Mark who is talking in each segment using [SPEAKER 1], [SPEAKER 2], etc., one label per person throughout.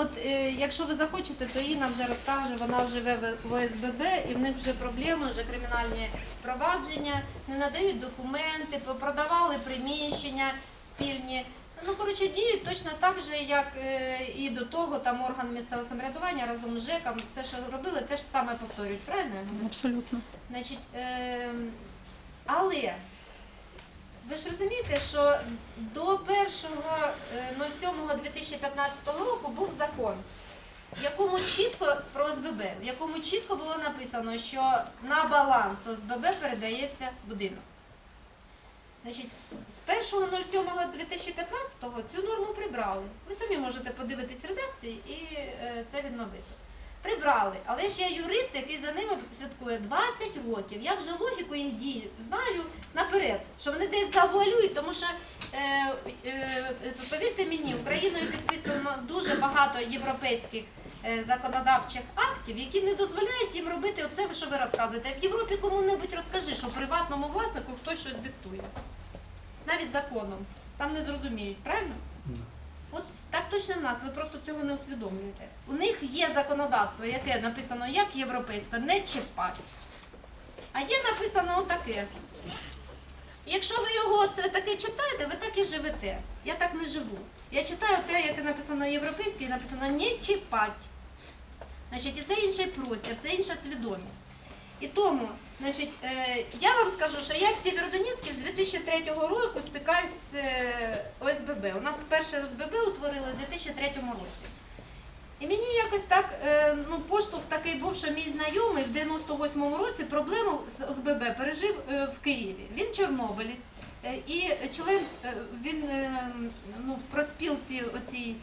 [SPEAKER 1] от е, якщо ви захочете, то Інна вже розкаже, вона живе в- ОСББ і в них вже проблеми, вже кримінальні провадження, не надають документи, продавали приміщення спільні. Ну, коротше, діють точно так же, як е, і до того там орган місцевого самоврядування разом з ЖЕКом, все, що робили, те ж саме повторюють, правильно? я говорю?
[SPEAKER 2] Абсолютно.
[SPEAKER 1] Значить, ем, але ви ж розумієте, що до е, 1.07.2015 року був закон, в якому чітко про ОСББ, в якому чітко було написано, що на баланс ОСББ передається будинок. Значить, з 1.07.2015 цю норму прибрали. Ви самі можете подивитись редакції і е, це відновити. Прибрали, але ж я юрист, який за ними святкує 20 років. Я вже логіку їх дій знаю наперед, що вони десь завуалюють, тому що е, е, повірте мені, Україною підписано дуже багато європейських е, законодавчих актів, які не дозволяють їм робити оце, що ви розказуєте. В Європі кому-небудь розкажи, що приватному власнику хтось щось диктує. Навіть законом. Там не зрозуміють, правильно? Точно в нас, ви просто цього не усвідомлюєте. У них є законодавство, яке написано як європейське, не чіпать. А є написано отаке. Якщо ви його це таке читаєте, ви так і живете. Я так не живу. Я читаю те, яке написано європейське, і написано не чіпать. Значить, і це інший простір, це інша свідомість. І тому, значить, е, я вам скажу, що я в Сєвєродонецьку з 2003 року стикаюсь з е, ОСББ. У нас перше ОСББ утворили у 2003 році. І мені якось так, е, ну, поштовх такий був, що мій знайомий в 98-му році проблему з ОСББ пережив в Києві. Він чорнобилець і член, він ну, в проспілці оцій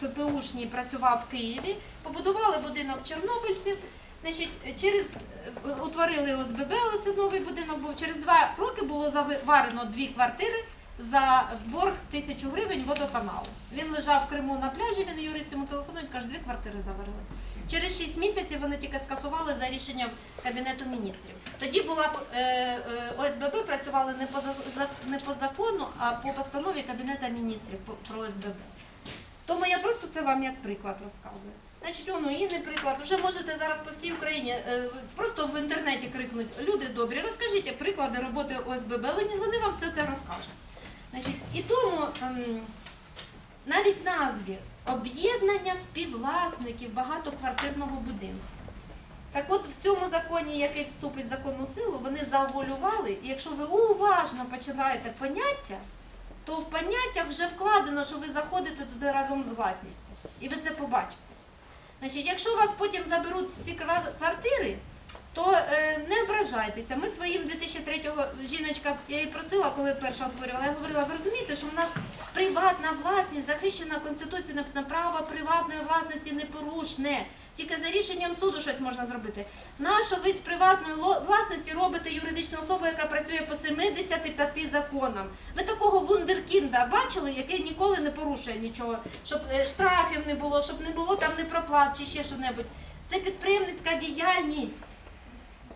[SPEAKER 1] ФПУшній працював в Києві, побудували будинок чорнобильців. Значить, через е, утворили ОСББ, але це новий будинок був. Через два роки було заварено дві квартири за борг тисячу гривень водоканалу. Він лежав в Криму на пляжі, він юрист йому телефонують, каже, дві квартири заварили. Через 6 місяців вони тільки скасували за рішенням Кабінету міністрів. Тоді була е, е, ОСББ працювали не по, не по закону, а по постанові Кабінету міністрів про ОСББ. Тому я просто це вам як приклад розказую. Значить, воно і не приклад. Вже можете зараз по всій Україні е, просто в інтернеті крикнуть Люди добрі, розкажіть приклади роботи ОСББ. Вони, вам все це розкажуть. Значить, і тому ем, навіть назві об'єднання співвласників багатоквартирного будинку. Так от в цьому законі, який вступить в законну силу, вони завуалювали, і якщо ви уважно починаєте поняття, то в поняттях вже вкладено, що ви заходите туди разом з власністю. І ви це побачите. Значить, якщо вас потім заберуть всі ква- квартири, то е, не ображайтеся. Ми своїм 2003-го жіночка, я її просила, коли перша утворювала, я говорила, ви розумієте, що в нас приватна власність захищена Конституцією, на право приватної власності непорушне. Тільки за рішенням суду щось можна зробити. Нащо ви з приватної власності робите юридичну особу, яка працює по 75 законам? Ви такого вундеркінда бачили, який ніколи не порушує нічого, щоб е, штрафів не було, щоб не було там непроплат чи ще що-небудь. Це підприємницька діяльність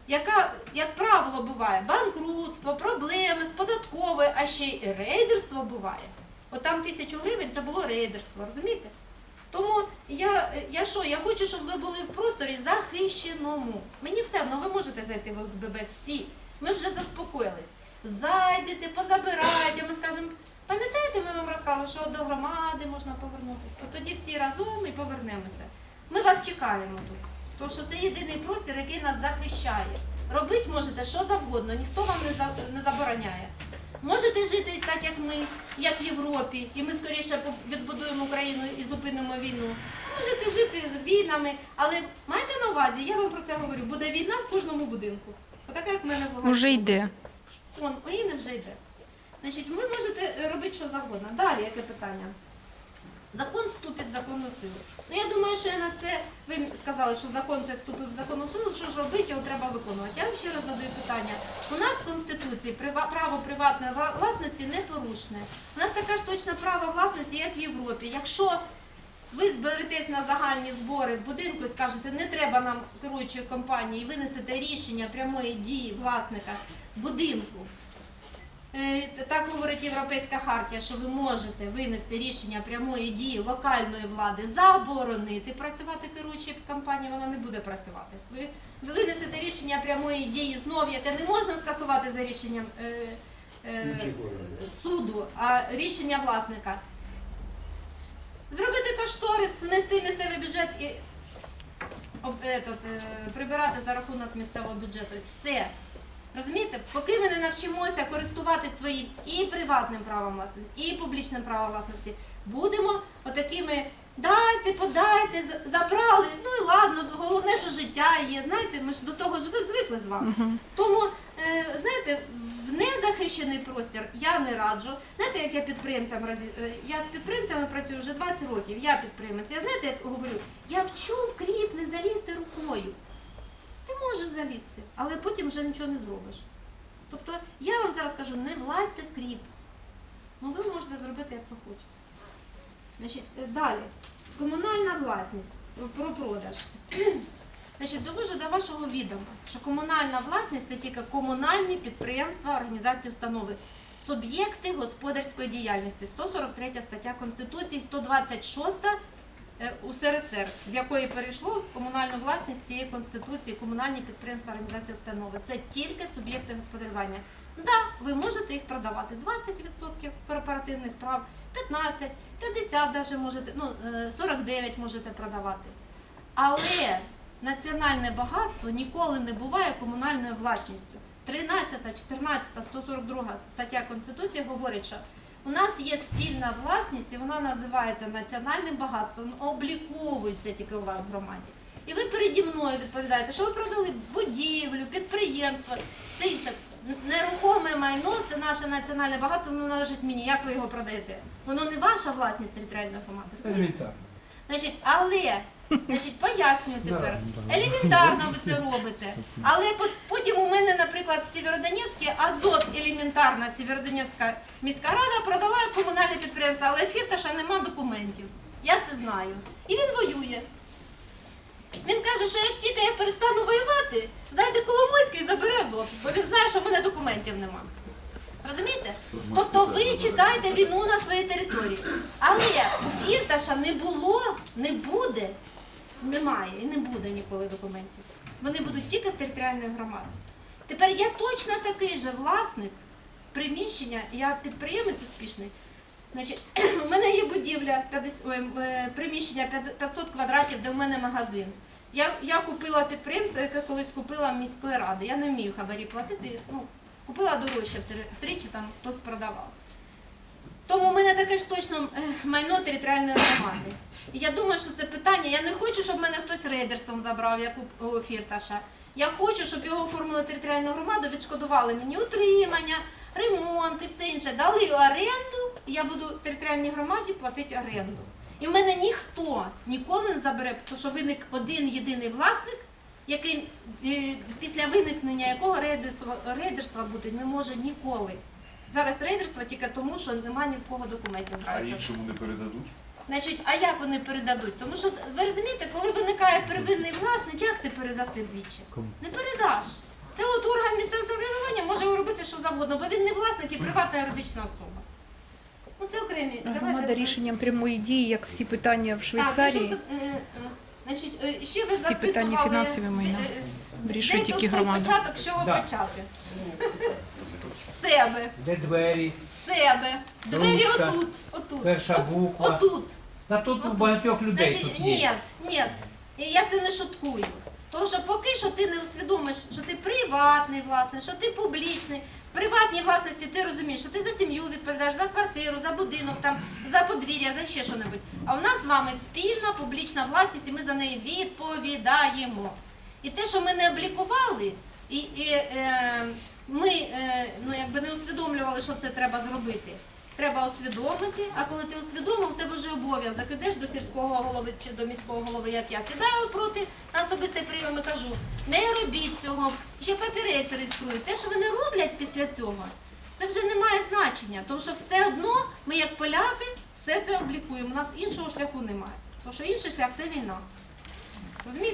[SPEAKER 1] яка, як правило, буває банкрутство, проблеми з податковою, а ще й рейдерство буває. От там тисячу гривень це було рейдерство, розумієте? Тому я, я що, я хочу, щоб ви були в просторі захищеному. Мені все одно, ви можете зайти в ОСББ всі. Ми вже заспокоїлись. Зайдете, позабирайте, ми скажемо, пам'ятаєте, ми вам розказали, що до громади можна повернутися. От тоді всі разом і повернемося. Ми вас чекаємо тут. Тому що це єдиний простір, який нас захищає. Робити можете що завгодно, ніхто вам не забороняє. Можете жити так, як ми, як в Європі, і ми скоріше відбудуємо Україну і зупинимо війну. Можете жити з війнами, але майте на увазі, я вам про це говорю, буде війна в кожному будинку. Отака, як в мене Луганській
[SPEAKER 2] Уже йде.
[SPEAKER 1] Он, воїни вже йде. Значить, ви можете е, робити що завгодно. Далі яке питання? Закон вступить в законну силу. Ну я думаю, що я на це ви сказали, що закон це вступив в законну силу. Що ж робити, його треба виконувати. Я вам ще раз задаю питання. У нас в Конституції право приватної власності не порушене. У нас така ж точно право власності, як в Європі. Якщо ви зберетесь на загальні збори в будинку і скажете, не треба нам керуючої компанії, і винесете рішення прямої дії власника будинку, так говорить Європейська хартія, що ви можете винести рішення прямої дії локальної влади, заборонити працювати керуючій компанії, вона не буде працювати. Ви, ви винесете рішення прямої дії знов, яке не можна скасувати за рішеннм е, е, суду, а рішення власника. Зробити кошторис, внести місцевий бюджет і об- етот, е, прибирати за рахунок місцевого бюджету. Все. Розумієте, поки ми не навчимося користуватись своїм і приватним правом власності, і публічним правом власності, будемо отакими дайте, подайте, забрали. Ну і ладно, головне, що життя є. Знаєте, ми ж до того ж ви звикли з вами. Тому, е, знаєте, в незахищений простір я не раджу. Знаєте, як я підприємцям разі... е, я з підприємцями працюю вже 20 років, я підприємець. Я знаєте, як говорю, я вчу в кріп не залізти рукою. Ти залізти, але потім вже нічого не зробиш. Тобто я вам зараз кажу, не влазьте в кріп. Ну ви можете зробити, як ви хочете. Значить, е, далі. Комунальна власність е, про продаж. Значить, довожу до вашого відома, що комунальна власність це тільки комунальні підприємства, організації, установи, суб'єкти господарської діяльності. 143 стаття Конституції, 126 е, УСРСР, з якої перейшло комунальну власність цієї конституції, комунальні підприємства, організації, установи. Це тільки суб'єкти господарювання. Да, ви можете їх продавати 20% корпоративних прав, 15, 50 даже можете, ну е, 49 можете продавати. Але національне багатство ніколи не буває комунальною власністю. 13, 14, 142 стаття Конституції говорить, що у нас є спільна власність, і вона називається національним багатством, обліковується тільки у вас в громаді. І ви переді мною відповідаєте, що ви продали будівлю, підприємство, все інше. Нерухоме майно це наше національне багатство, воно належить мені. Як ви його продаєте? Воно не ваша власність територіальної громади.
[SPEAKER 2] Елементарно.
[SPEAKER 1] Значить, але значить, пояснюю тепер. Елементарно ви це робите. Але потім мене, наприклад, Сєвєродонецьке Азот елементарна Сєвєродонецька міська рада продала комунальне підприємство, але фірташа нема документів. Я це знаю. І він воює. Він каже, що як тільки я перестану воювати, зайде Коломойський і забере азот, бо він знає, що в мене документів нема. Розумієте? Тобто ви чекаєте війну на своїй території. Але у Фірташа не було, не буде, немає і не буде ніколи документів. Вони будуть тільки в територіальної громади. Тепер я точно такий же власник приміщення, я підприємець успішний. Значить, у мене є будівля 50, ой, е, приміщення 500 квадратів, де в мене магазин. Я, я купила підприємство, яке колись купила міської ради. Я не вмію хабарі платити. Ну, купила дорожче втричі, там хтось продавав. Тому в мене таке ж точно е, майно територіальної громади. І я думаю, що це питання. Я не хочу, щоб мене хтось рейдерством забрав, як у у Фірташа. Я хочу, щоб його оформили територіальну громаду, відшкодували мені утримання, ремонт і все інше. Дали оренду, і я буду територіальній громаді платити оренду. І в мене ніхто ніколи не забере, тому що виник один єдиний власник, який е, після виникнення якого рейдерства, рейдерства бути не може ніколи. Зараз рейдерство тільки тому, що немає ні в кого документів.
[SPEAKER 3] А іншому не передадуть?
[SPEAKER 1] Значить, а як вони передадуть? Тому що ви розумієте, коли виникає первинний власник, як ти передаси двічі? Не передаш. Це от орган місцевого самоврядування може робити що завгодно, бо він не власник і приватна юридична особа. Ну це окремі.
[SPEAKER 4] Громада
[SPEAKER 1] Давайте-
[SPEAKER 4] рішенням прямої дії, як всі питання в
[SPEAKER 1] Так,
[SPEAKER 4] Швейцарії,
[SPEAKER 1] і що, е, е, значить, е, ще ви
[SPEAKER 4] Всі питання фінансові майна
[SPEAKER 1] е, е,
[SPEAKER 4] вирішує
[SPEAKER 1] де
[SPEAKER 4] тільки
[SPEAKER 1] тут
[SPEAKER 4] громада.
[SPEAKER 1] початок, чого
[SPEAKER 2] Да.
[SPEAKER 1] почати? З себе,
[SPEAKER 2] Де двері,
[SPEAKER 1] з себе. Двері
[SPEAKER 2] Ручка.
[SPEAKER 1] отут, отут.
[SPEAKER 2] перша
[SPEAKER 1] от-
[SPEAKER 2] буква.
[SPEAKER 1] Отут.
[SPEAKER 2] Та тут у багатьох людей
[SPEAKER 1] Значить,
[SPEAKER 2] тут є.
[SPEAKER 1] ні, ні. І Я це не шуткую. Тому що поки що ти не усвідомиш, що ти приватний власник, що ти публічний. В приватній власності ти розумієш, що ти за сім'ю відповідаєш, за квартиру, за будинок, там, за подвір'я, за ще що-небудь. А у нас з вами спільна публічна власність, і ми за неї відповідаємо. І те, що ми не облікували, і, і е, ми е, ну, якби не усвідомлювали, що це треба зробити. Треба усвідомити, а коли ти усвідомив, в тебе вже обов'язок. Ідеш до сільського голови чи до міського голови, як я сідаю проти на особистий прийом і кажу, не робіть цього, ще папірець реєструють. Те, що вони роблять після цього, це вже не має значення, тому що все одно ми, як поляки, все це облікуємо. У нас іншого шляху немає. Тому що інший шлях це війна.